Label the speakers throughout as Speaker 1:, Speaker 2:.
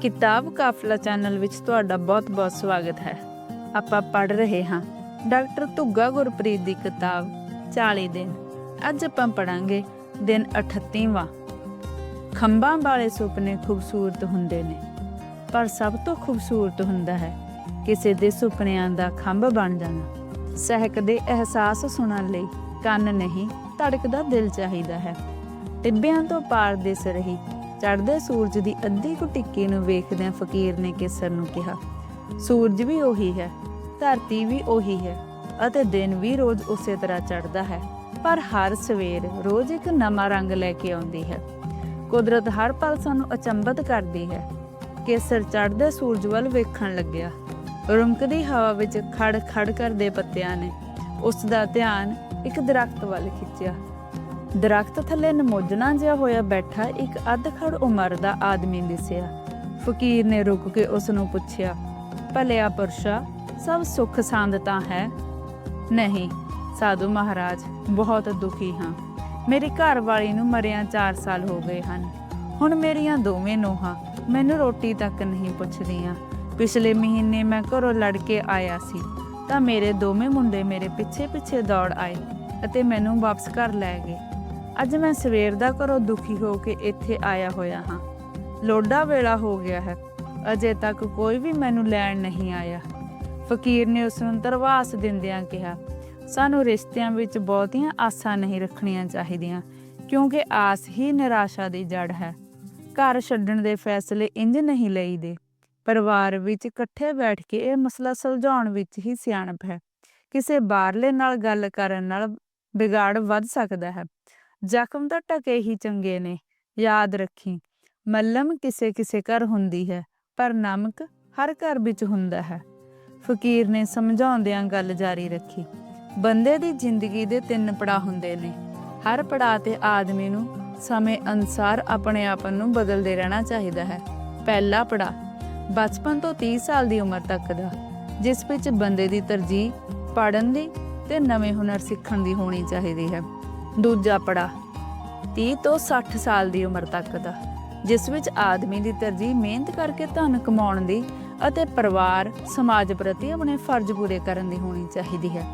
Speaker 1: ਕਿਤਾਬ ਕਾਫਲਾ ਚੈਨਲ ਵਿੱਚ ਤੁਹਾਡਾ ਬਹੁਤ-ਬਹੁਤ ਸਵਾਗਤ ਹੈ। ਆਪਾਂ ਪੜ੍ਹ ਰਹੇ ਹਾਂ ਡਾਕਟਰ ਧੁੱਗਾ ਗੁਰਪ੍ਰੀਤ ਦੀ ਕਿਤਾਬ 40 ਦਿਨ। ਅੱਜ ਆਪਾਂ ਪੜਾਂਗੇ ਦਿਨ 38ਵਾਂ ਖੰਭਾਂ ਵਾਲੇ ਸੁਪਨੇ ਖੂਬਸੂਰਤ ਹੁੰਦੇ ਨੇ, ਪਰ ਸਭ ਤੋਂ ਖੂਬਸੂਰਤ ਹੁੰਦਾ ਹੈ ਕਿਸੇ ਦੇ ਸੁਪਨਿਆਂ ਦਾ ਖੰਭ ਬਣ ਜਾਣਾ। ਸਹਿਕਦੇ ਅਹਿਸਾਸ ਸੁਣਨ ਲਈ ਕੰਨ ਨਹੀਂ ਧੜਕਦਾ ਦਿਲ ਚਾਹੀਦਾ ਹੈ। ਟਿੱਬਿਆਂ ਤੋਂ ਪਾਰ ਦਿਸ ਰਹੀ ਚੜ੍ਹਦੇ ਸੂਰਜ ਦੀ ਅੱਧੀ ਕੁ ਟਿੱਕੀ ਨੂੰ ਵੇਖਦਿਆਂ ਫਕੀਰ ਨੇ ਕੇਸਰ ਨੂੰ ਕਿਹਾ, ਸੂਰਜ ਵੀ ਉਹੀ ਹੈ, ਧਰਤੀ ਵੀ ਉਹੀ ਹੈ ਅਤੇ ਦਿਨ ਵੀ ਰੋਜ਼ ਉਸੇ ਤਰ੍ਹਾਂ ਚੜ੍ਹਦਾ ਹੈ, ਪਰ ਹਰ ਸਵੇਰ ਰੋਜ਼ ਇੱਕ ਨਵਾਂ ਰੰਗ ਲੈ ਕੇ ਆਉਂਦੀ ਹੈ। ਕੁਦਰਤ ਹਰ ਪਲ ਸਾਨੂੰ ਅਚੰਭਤ ਕਰਦੀ ਹੈ। ਕੇਸਰ ਚੜ੍ਹਦੇ ਸੂਰਜ ਵੱਲ ਵੇਖਣ ਲੱਗਿਆ। ਰੁਮਕਦੀ ਹਵਾ ਵਿੱਚ ਖੜ ਖੜ ਕਰਦੇ ਪੱਤਿਆਂ ਨੇ ਉਸ ਦਾ ਧਿਆਨ ਇੱਕ ਦਰਖਤ ਵੱਲ ਖਿੱਚਿਆ। ਦਰਖਤ ਥੱਲੇ ਨਮੋਜਣਾ ਜਿਹਾ ਹੋਇਆ ਬੈਠਾ ਇੱਕ ਅੱਧਖੜ ਉਮਰ ਦਾ ਆਦਮੀ ਦਿਸਿਆ ਫਕੀਰ ਨੇ ਰੁਕ ਕੇ ਉਸ ਨੂੰ ਪੁੱਛਿਆ, ਭਲਿਆ ਪੁਰਸ਼ਾ, ਸਭ ਸੁੱਖ ਸਾਂਦ ਤਾਂ ਹੈ? ਨਹੀਂ, ਸਾਧੂ ਮਹਾਰਾਜ, ਬਹੁਤ ਦੁਖੀ ਹਾਂ। ਮੇਰੀ ਘਰ ਵਾਲੀ ਨੂੰ ਮਰਿਆਂ 4 ਸਾਲ ਹੋ ਗਏ ਹਨ। ਹੁਣ ਮੇਰੀਆਂ ਦੋਵੇਂ ਨੋਹਾਂ ਮੈਨੂੰ ਰੋਟੀ ਤੱਕ ਨਹੀਂ ਪੁੱਛਦੀਆਂ। ਪਿਛਲੇ ਮਹੀਨੇ ਮੈਂ ਘਰੋਂ ਲੜ ਕੇ ਆਇਆ ਸੀ, ਤਾਂ ਮੇਰੇ ਦੋਵੇਂ ਮੁੰਡੇ ਮੇਰੇ ਪਿੱਛੇ ਪਿੱਛੇ ਦੌੜ ਆਏ ਅਤੇ ਮੈਨੂੰ ਵਾਪਸ ਘਰ ਲੈ ਗਏ। ਅੱਜ ਮੈਂ ਸਵੇਰ ਦਾ ਘਰੋਂ ਦੁਖੀ ਹੋ ਕੇ ਇੱਥੇ ਆਇਆ ਹੋਇਆ ਹਾਂ। ਲੋਡਾ ਵੇਲਾ ਹੋ ਗਿਆ ਹੈ। ਅਜੇ ਤੱਕ ਕੋਈ ਵੀ ਮੈਨੂੰ ਲੈਣ ਨਹੀਂ ਆਇਆ। ਫਕੀਰ ਨੇ ਉਸ ਨੂੰ ਦਰਵਾਸ ਦਿੰਦਿਆਂ ਕਿਹਾ, ਸਾਨੂੰ ਰਿਸ਼ਤਿਆਂ ਵਿੱਚ ਬਹੁਤੀਆਂ ਆਸਾਂ ਨਹੀਂ ਰੱਖਣੀਆਂ ਚਾਹੀਦੀਆਂ, ਕਿਉਂਕਿ ਆਸ ਹੀ ਨਿਰਾਸ਼ਾ ਦੀ ਜੜ ਹੈ। ਘਰ ਛੱਡਣ ਦੇ ਫੈਸਲੇ ਇੰਜ ਨਹੀਂ ਲਈਦੇ। ਪਰਿਵਾਰ ਵਿੱਚ ਇਕੱਠੇ ਬੈਠ ਕੇ ਇਹ ਮਸਲਾ ਸੁਲਝਾਉਣ ਵਿੱਚ ਹੀ ਸਿਆਣਪ ਹੈ। ਕਿਸੇ ਬਾਹਰਲੇ ਨਾਲ ਗੱਲ ਕਰਨ ਨਾਲ ਵਿਗਾੜ ਵੱਧ ਸਕਦਾ ਹੈ। ਜ਼ਖਮ ਤਾਂ ਟਕੇ ਹੀ ਚੰਗੇ ਨੇ, ਯਾਦ ਰੱਖੀ। ਮੱਲਮ ਕਿਸੇ ਕਿਸੇ ਘਰ ਹੁੰਦੀ ਹੈ, ਪਰ ਨਮਕ ਹਰ ਘਰ ਵਿੱਚ ਹੁੰਦਾ ਹੈ। ਫਕੀਰ ਨੇ ਸਮਝਾਉਂਦਿਆਂ ਗੱਲ ਜਾਰੀ ਰੱਖੀ। ਬੰਦੇ ਦੀ ਜ਼ਿੰਦਗੀ ਦੇ ਤਿੰਨ ਪੜਾਅ ਹੁੰਦੇ ਨੇ। ਹਰ ਪੜਾਅ ਤੇ ਆਦਮੀ ਨੂੰ ਸਮੇਂ ਅਨਸਾਰ ਆਪਣੇ ਆਪ ਨੂੰ ਬਦਲਦੇ ਰਹਿਣਾ ਚਾਹੀਦਾ ਹੈ। ਪਹਿਲਾ ਪੜਾਅ, ਬਚਪਨ ਤੋਂ 30 ਸਾਲ ਦੀ ਉਮਰ ਤੱਕ ਦਾ, ਜਿਸ ਵਿੱਚ ਬੰਦੇ ਦੀ ਤਰਜੀਹ ਪੜਨ ਦੀ ਤੇ ਨਵੇਂ ਹੁਨਰ ਸਿੱਖਣ ਦੀ ਹੋਣੀ ਚਾਹੀਦੀ ਹੈ। ਦੂਜਾ ਪੜਾਅ 30 ਤੋਂ 60 ਸਾਲ ਦੀ ਉਮਰ ਤੱਕ ਦਾ, ਜਿਸ ਵਿੱਚ ਆਦਮੀ ਦੀ ਤਰਜੀਹ ਮਿਹਨਤ ਕਰਕੇ ਧਨ ਕਮਾਉਣ ਦੀ ਅਤੇ ਪਰਿਵਾਰ, ਸਮਾਜ ਪ੍ਰਤੀ ਆਪਣੇ ਫਰਜ਼ ਪੂਰੇ ਕਰਨ ਦੀ ਹੋਣੀ ਚਾਹੀਦੀ ਹੈ।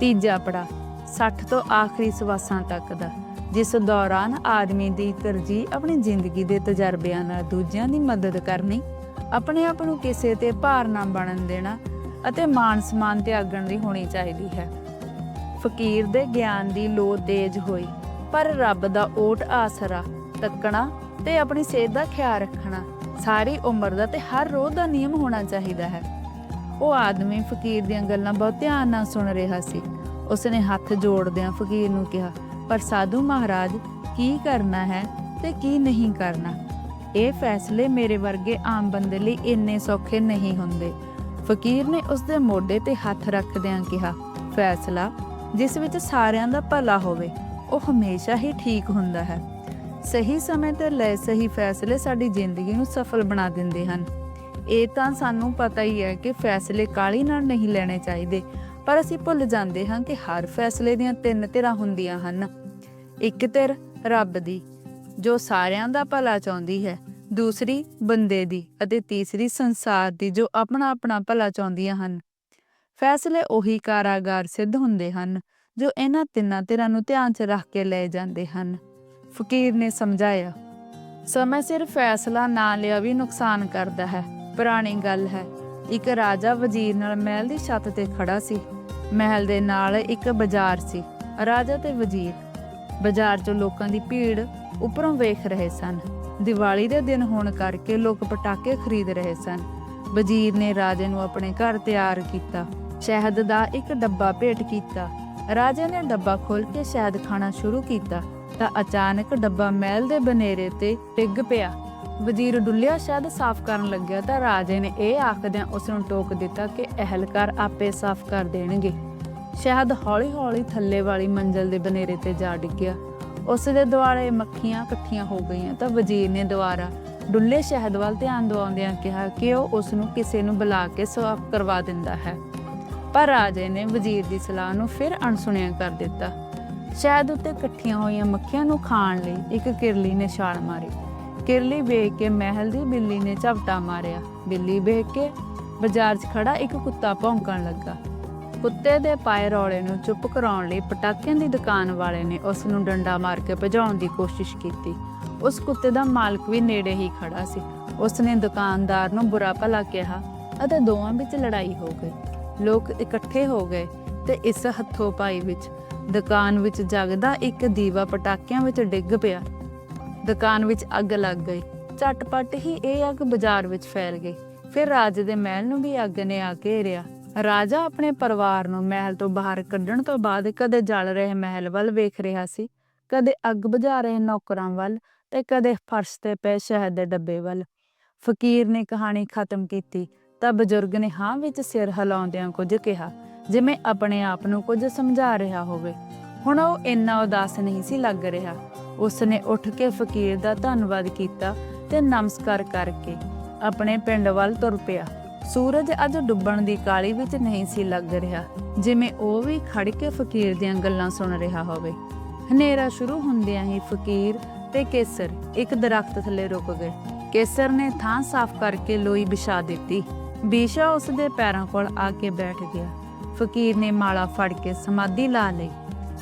Speaker 1: ਤੀਜਾ ਪੜਾਅ 60 ਤੋਂ ਆਖਰੀ ਸਵਾਸਾਂ ਤੱਕ ਦਾ, ਜਿਸ ਦੌਰਾਨ ਆਦਮੀ ਦੀ ਤਰਜੀਹ ਆਪਣੀ ਜ਼ਿੰਦਗੀ ਦੇ ਤਜਰਬਿਆਂ ਨਾਲ ਦੂਜਿਆਂ ਦੀ ਮਦਦ ਕਰਨੀ, ਆਪਣੇ ਆਪ ਨੂੰ ਕਿਸੇ ਤੇ ਭਾਰ ਨਾ ਬਣਨ ਦੇਣਾ ਅਤੇ ਮਾਨ ਸਮਾਨ ਤਿਆਗਣ ਦੀ ਹੋਣੀ ਚਾਹੀਦੀ ਹੈ। ਫਕੀਰ ਦੇ ਗਿਆਨ ਦੀ ਲੋ ਤੇਜ਼ ਹੋਈ, ਪਰ ਰੱਬ ਦਾ ਓਟ ਆਸਰਾ, ਤੱਕਣਾ ਤੇ ਆਪਣੀ ਸਿਹਤ ਦਾ ਖਿਆਲ ਰੱਖਣਾ, ਸਾਰੀ ਉਮਰ ਦਾ ਤੇ ਹਰ ਰੋਜ਼ ਦਾ ਨਿਯਮ ਹੋਣਾ ਚਾਹੀਦਾ ਹੈ। ਉਹ ਆਦਮੀ ਫਕੀਰ ਦੀਆਂ ਗੱਲਾਂ ਬਹੁਤ ਧਿਆਨ ਨਾਲ ਸੁਣ ਰਿਹਾ ਸੀ। ਉਸਨੇ ਹੱਥ ਜੋੜਦਿਆਂ ਫਕੀਰ ਨੂੰ ਕਿਹਾ, ਪਰ ਸਾਧੂ ਮਹਾਰਾਜ, ਕੀ ਕਰਨਾ ਹੈ ਤੇ ਕੀ ਨਹੀਂ ਕਰਨਾ? ਇਹ ਫੈਸਲੇ ਮੇਰੇ ਵਰਗੇ ਆਮ ਬੰਦੇ ਲਈ ਇੰਨੇ ਸੌਖੇ ਨਹੀਂ ਹੁੰਦੇ। ਫਕੀਰ ਨੇ ਉਸ ਦੇ ਮੋਢੇ ਤੇ ਹੱਥ ਰੱਖਦਿਆਂ ਕਿਹਾ, ਫੈਸਲਾ ਜਿਸ ਵਿੱਚ ਸਾਰਿਆਂ ਦਾ ਭਲਾ ਹੋਵੇ, ਉਹ ਹਮੇਸ਼ਾ ਹੀ ਠੀਕ ਹੁੰਦਾ ਹੈ। ਸਹੀ ਸਮੇਂ ਤੇ ਲਏ ਸਹੀ ਫੈਸਲੇ ਸਾਡੀ ਜ਼ਿੰਦਗੀ ਨੂੰ ਸਫਲ ਬਣਾ ਦਿੰਦੇ ਹਨ। ਇਹ ਤਾਂ ਸਾਨੂੰ ਪਤਾ ਹੀ ਹੈ ਕਿ ਫੈਸਲੇ ਕਾਲੀ ਨਾਲ ਨਹੀਂ ਲੈਣੇ ਚਾਹੀਦੇ, ਪਰ ਅਸੀਂ ਭੁੱਲ ਜਾਂਦੇ ਹਾਂ ਕਿ ਹਰ ਫੈਸਲੇ ਦੀਆਂ ਤਿੰਨ ਧਿਰਾਂ ਹੁੰਦੀਆਂ ਹਨ। ਇੱਕ ਧਿਰ ਰੱਬ ਦੀ, ਜੋ ਸਾਰਿਆਂ ਦਾ ਭਲਾ ਚਾਹੁੰਦੀ ਹੈ, ਦੂਸਰੀ ਬੰਦੇ ਦੀ ਅਤੇ ਤੀਸਰੀ ਸੰਸਾਰ ਦੀ ਜੋ ਆਪਣਾ ਆਪਣਾ ਭਲਾ ਚਾਹੁੰਦੀਆਂ ਹਨ। ਫੈਸਲੇ ਉਹੀ ਕਾਰਾਗਾਰ ਸਿੱਧ ਹੁੰਦੇ ਹਨ, ਜੋ ਇਹਨਾਂ ਤਿੰਨਾਂ ਧਿਰਾਂ ਨੂੰ ਧਿਆਨ 'ਚ ਰੱਖ ਕੇ ਲਏ ਜਾਂਦੇ ਹਨ। ਫਕੀਰ ਨੇ ਸਮਝਾਇਆ, ਸਮੇਂ ਸਿਰ ਫੈਸਲਾ ਨਾ ਲਿਆ ਵੀ ਨੁਕਸਾਨ ਕਰਦਾ ਹੈ। ਪੁਰਾਣੀ ਗੱਲ ਹੈ, ਇੱਕ ਰਾਜਾ ਵਜ਼ੀਰ ਨਾਲ ਮਹਿਲ ਦੀ ਛੱਤ ਤੇ ਖੜਾ ਸੀ। ਮਹਿਲ ਦੇ ਨਾਲ ਇੱਕ ਬਾਜ਼ਾਰ ਸੀ। ਰਾਜਾ ਤੇ ਵਜ਼ੀਰ, ਬਾਜ਼ਾਰ 'ਚ ਲੋਕਾਂ ਦੀ ਭੀੜ ਉੱਪਰੋਂ ਵੇਖ ਰਹੇ ਸਨ। ਦੀਵਾਲੀ ਦੇ ਦਿਨ ਹੋਣ ਕਰਕੇ ਲੋਕ ਪਟਾਕੇ ਖਰੀਦ ਰਹੇ ਸਨ। ਵਜ਼ੀਰ ਨੇ ਰਾਜੇ ਨੂੰ ਆਪਣੇ ਘਰ ਤਿਆਰ ਕੀਤਾ। ਸ਼ਹਿਦ ਦਾ ਇੱਕ ਡੱਬਾ ਭੇਟ ਕੀਤਾ। ਰਾਜੇ ਨੇ ਡੱਬਾ ਖੋਲ ਕੇ ਸ਼ਹਿਦ ਖਾਣਾ ਸ਼ੁਰੂ ਕੀਤਾ ਤਾਂ ਅਚਾਨਕ ਡੱਬਾ ਮਹਿਲ ਦੇ ਬਨੇਰੇ ਤੇ ਡਿੱਗ ਪਿਆ। ਵਜ਼ੀਰ ਡੁੱਲਿਆ ਸ਼ਹਿਦ ਸਾਫ਼ ਕਰਨ ਲੱਗਿਆ ਤਾਂ ਰਾਜੇ ਨੇ ਇਹ ਆਖਦਿਆਂ ਉਸ ਨੂੰ ਟੋਕ ਦਿੱਤਾ ਕਿ ਅਹਲਕਾਰ ਆਪੇ ਸਾਫ਼ ਕਰ ਦੇਣਗੇ। ਸ਼ਹਿਦ ਹੌਲੀ-ਹੌਲੀ ਥੱਲੇ ਵਾਲੀ ਮੰਜ਼ਲ ਦੇ ਬਨੇਰੇ ਤੇ ਜਾ ਡਿੱਗਿਆ। ਉਸ ਦੇ ਦੁਆਲੇ ਮੱਖੀਆਂ ਇਕੱਠੀਆਂ ਹੋ ਗਈਆਂ ਤਾਂ ਵਜ਼ੀਰ ਨੇ ਦੁਆਰਾ ਡੁੱਲੇ ਸ਼ਹਿਦ ਵੱਲ ਧਿਆਨ ਦਿਵਾਉਂਦਿਆਂ ਕਿਹਾ ਕਿ ਉਹ ਉਸ ਨੂੰ ਕਿਸੇ ਨੂੰ ਬੁਲਾ ਕੇ ਸਾਫ਼ ਕਰਵਾ ਦਿੰਦਾ ਹੈ। ਪਰ ਰਾਜੇ ਨੇ ਵਜ਼ੀਰ ਦੀ ਸਲਾਹ ਨੂੰ ਫਿਰ ਅਣਸੁਣਿਆ ਕਰ ਦਿੱਤਾ। ਸ਼ਹਿਦ ਉੱਤੇ ਇਕੱਠੀਆਂ ਹੋਈਆਂ ਮੱਖੀਆਂ ਨੂੰ ਖਾਣ ਲਈ ਇੱਕ ਕਿਰਲੀ ਨੇ ਛਾਲ ਮਾਰੀ। ਕਿਰਲੀ ਵੇਖ ਕੇ ਮਹਿਲ ਦੀ ਬਿੱਲੀ ਨੇ ਝਪਟਾ ਮਾਰਿਆ। ਬਿੱਲੀ ਵੇਖ ਕੇ ਬਾਜ਼ਾਰ 'ਚ ਖੜਾ ਇੱਕ ਕੁੱਤਾ ਭੌਂਕਣ ਲੱਗਾ। ਕੁੱਤੇ ਦੇ ਪਾਏ ਰੌਲੇ ਨੂੰ ਚੁੱਪ ਕਰਾਉਣ ਲਈ ਪਟਾਕਿਆਂ ਦੀ ਦੁਕਾਨ ਵਾਲੇ ਨੇ ਉਸ ਨੂੰ ਡੰਡਾ ਮਾਰ ਕੇ ਭਜਾਉਣ ਦੀ ਕੋਸ਼ਿਸ਼ ਕੀਤੀ। ਉਸ ਕੁੱਤੇ ਦਾ ਮਾਲਕ ਵੀ ਨੇੜੇ ਹੀ ਖੜਾ ਸੀ। ਉਸ ਨੇ ਦੁਕਾਨਦਾਰ ਨੂੰ ਬੁਰਾ ਭਲਾ ਕਿਹਾ ਅਤੇ ਦੋਵਾਂ ਵਿੱਚ ਲੜਾਈ ਹੋ ਗਈ। ਲੋਕ ਇਕੱਠੇ ਹੋ ਗਏ ਤੇ ਇਸ ਹੱਥੋਂ ਪਾਈ ਵਿੱਚ ਦੁਕਾਨ ਵਿੱਚ ਜਗਦਾ ਇੱਕ ਦੀਵਾ ਪਟਾਕਿਆਂ ਵਿੱਚ ਡਿੱਗ ਪਿਆ। ਦੁਕਾਨ ਵਿੱਚ ਅੱਗ ਲੱਗ ਗਈ। ਝਟਪਟ ਹੀ ਇਹ ਅੱਗ ਬਾਜ਼ਾਰ ਵਿੱਚ ਫੈਲ ਗਈ। ਫਿਰ ਰਾਜੇ ਦੇ ਮਹਿਲ ਨੂੰ ਵੀ ਅੱਗ ਨੇ ਆ ਘੇਰਿਆ। ਰਾਜਾ ਆਪਣੇ ਪਰਿਵਾਰ ਨੂੰ ਮਹਿਲ ਤੋਂ ਬਾਹਰ ਕੱਢਣ ਤੋਂ ਬਾਅਦ ਕਦੇ ਜਲ ਰਹੇ ਮਹਿਲ ਵੱਲ ਵੇਖ ਰਿਹਾ ਸੀ, ਕਦੇ ਅੱਗ ਬੁਝਾ ਰਹੇ ਨੌਕਰਾਂ ਵੱਲ ਤੇ ਕਦੇ ਫਰਸ਼ ਤੇ ਪਏ ਸ਼ਹਿਦ ਦੇ ਡੱਬੇ ਵੱਲ। ਫਕੀਰ ਨੇ ਕਹਾਣੀ ਖਤਮ ਕੀਤੀ ਤਾਂ ਬਜ਼ੁਰਗ ਨੇ ਹਾਂ ਵਿੱਚ ਸਿਰ ਹਿਲਾਉਂਦਿਆਂ ਕੁਝ ਕਿਹਾ, ਜਿਵੇਂ ਆਪਣੇ ਆਪ ਨੂੰ ਕੁਝ ਸਮਝਾ ਰਿਹਾ ਹੋਵੇ। ਹੁਣ ਉਹ ਇੰਨਾ ਉਦਾਸ ਨਹੀਂ ਸੀ ਲੱਗ ਰਿਹਾ। ਉਸ ਨੇ ਉੱਠ ਕੇ ਫਕੀਰ ਦਾ ਧੰਨਵਾਦ ਕੀਤਾ ਤੇ ਨਮਸਕਾਰ ਕਰਕੇ ਆਪਣੇ ਪਿੰਡ ਵੱਲ ਤੁਰ ਪਿਆ। ਸੂਰਜ ਅੱਜ ਡੁੱਬਣ ਦੀ ਕਾਲੀ ਵਿੱਚ ਨਹੀਂ ਸੀ ਲੱਗ ਰਿਹਾ, ਜਿਵੇਂ ਉਹ ਵੀ ਖੜ ਕੇ ਫਕੀਰ ਦੀਆਂ ਗੱਲਾਂ ਸੁਣ ਰਿਹਾ ਹੋਵੇ। ਹਨੇਰਾ ਸ਼ੁਰੂ ਹੁੰਦਿਆਂ ਹੀ ਫਕੀਰ ਤੇ ਕੇਸਰ ਇੱਕ ਦਰਖਤ ਥੱਲੇ ਰੁਕ ਗਏ। ਕੇਸਰ ਨੇ ਥਾਂ ਸਾਫ਼ ਕਰਕੇ ਲੋਈ ਵਿਛਾ ਦਿੱਤੀ। ਬੀਸ਼ਾ ਉਸ ਦੇ ਪੈਰਾਂ ਕੋਲ ਆ ਕੇ ਬੈਠ ਗਿਆ। ਫਕੀਰ ਨੇ ਮਾਲਾ ਫੜ ਕੇ ਸਮਾਧੀ ਲਾ ਲਈ।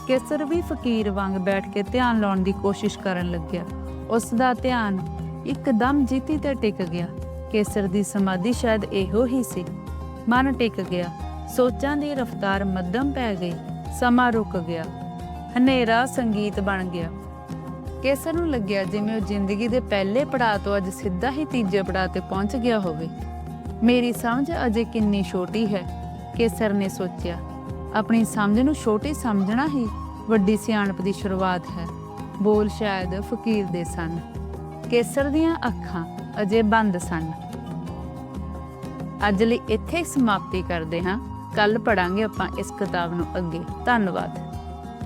Speaker 1: ਕੇਸਰ ਵੀ ਫਕੀਰ ਵਾਂਗ ਬੈਠ ਕੇ ਧਿਆਨ ਲਾਉਣ ਦੀ ਕੋਸ਼ਿਸ਼ ਕਰਨ ਲੱਗਿਆ। ਉਸ ਦਾ ਧਿਆਨ ਇੱਕਦਮ ਜੀਤੀ ਤੇ ਟਿਕ ਗਿਆ। ਕੇਸਰ ਦੀ ਸਮਾਧੀ ਸ਼ਾਇਦ ਇਹੋ ਹੀ ਸੀ। ਮਨ ਟਿਕ ਗਿਆ। ਸੋਚਾਂ ਦੀ ਰਫ਼ਤਾਰ ਮੱਧਮ ਪੈ ਗਈ। ਸਮਾਂ ਰੁਕ ਗਿਆ। ਹਨੇਰਾ ਸੰਗੀਤ ਬਣ ਗਿਆ। ਕੇਸਰ ਨੂੰ ਲੱਗਿਆ ਜਿਵੇਂ ਉਹ ਜ਼ਿੰਦਗੀ ਦੇ ਪਹਿਲੇ ਪੜਾਅ ਤੋਂ ਅੱਜ ਸਿੱਧਾ ਹੀ ਤੀਜੇ ਪੜਾਅ ਤੇ ਪਹੁੰਚ ਗਿਆ ਹੋਵੇ। ਮੇਰੀ ਸਮਝ ਅਜੇ ਕਿੰਨੀ ਛੋਟੀ ਹੈ, ਕੇਸਰ ਨੇ ਸੋਚਿਆ। ਆਪਣੀ ਸਮਝ ਨੂੰ ਛੋਟੀ ਸਮਝਣਾ ਹੀ ਵੱਡੀ ਸਿਆਣਪ ਦੀ ਸ਼ੁਰੂਆਤ ਹੈ, ਬੋਲ ਸ਼ਾਇਦ ਫਕੀਰ ਦੇ ਸਨ। ਕੇਸਰ ਦੀਆਂ ਅੱਖਾਂ ਅਜੇ ਬੰਦ ਸਨ। ਅੱਜ ਲਈ ਇੱਥੇ ਸਮਾਪਤੀ ਕਰਦੇ ਹਾਂ। ਕੱਲ ਪੜਾਂਗੇ ਆਪਾਂ ਇਸ ਕਿਤਾਬ ਨੂੰ ਅੱਗੇ। ਧੰਨਵਾਦ।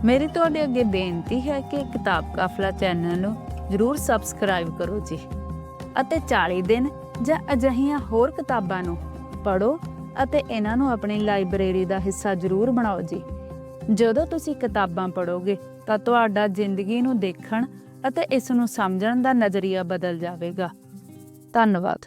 Speaker 1: ਮੇਰੀ ਤੁਹਾਡੇ ਅੱਗੇ ਬੇਨਤੀ ਹੈ ਕਿ ਕਿਤਾਬ ਕਾਫਲਾ ਚੈਨਲ ਨੂੰ ਜਰੂਰ ਸਬਸਕ੍ਰਾਈਬ ਕਰੋ ਜੀ। ਅਤੇ 40 ਦਿਨ ਜਾਂ ਅਜਿਹੀਆਂ ਹੋਰ ਕਿਤਾਬਾਂ ਨੂੰ ਪੜੋ ਅਤੇ ਇਹਨਾਂ ਨੂੰ ਆਪਣੀ ਲਾਇਬ੍ਰੇਰੀ ਦਾ ਹਿੱਸਾ ਜਰੂਰ ਬਣਾਓ ਜੀ। ਜਦੋਂ ਤੁਸੀਂ ਕਿਤਾਬਾਂ ਪੜੋਗੇ ਤਾਂ ਤੁਹਾਡਾ ਜ਼ਿੰਦਗੀ ਨੂੰ ਦੇਖਣ ਅਤੇ ਇਸ ਨੂੰ ਸਮਝਣ ਦਾ ਨਜ਼ਰੀਆ ਬਦਲ ਜਾਵੇਗਾ। ਧੰਨਵਾਦ।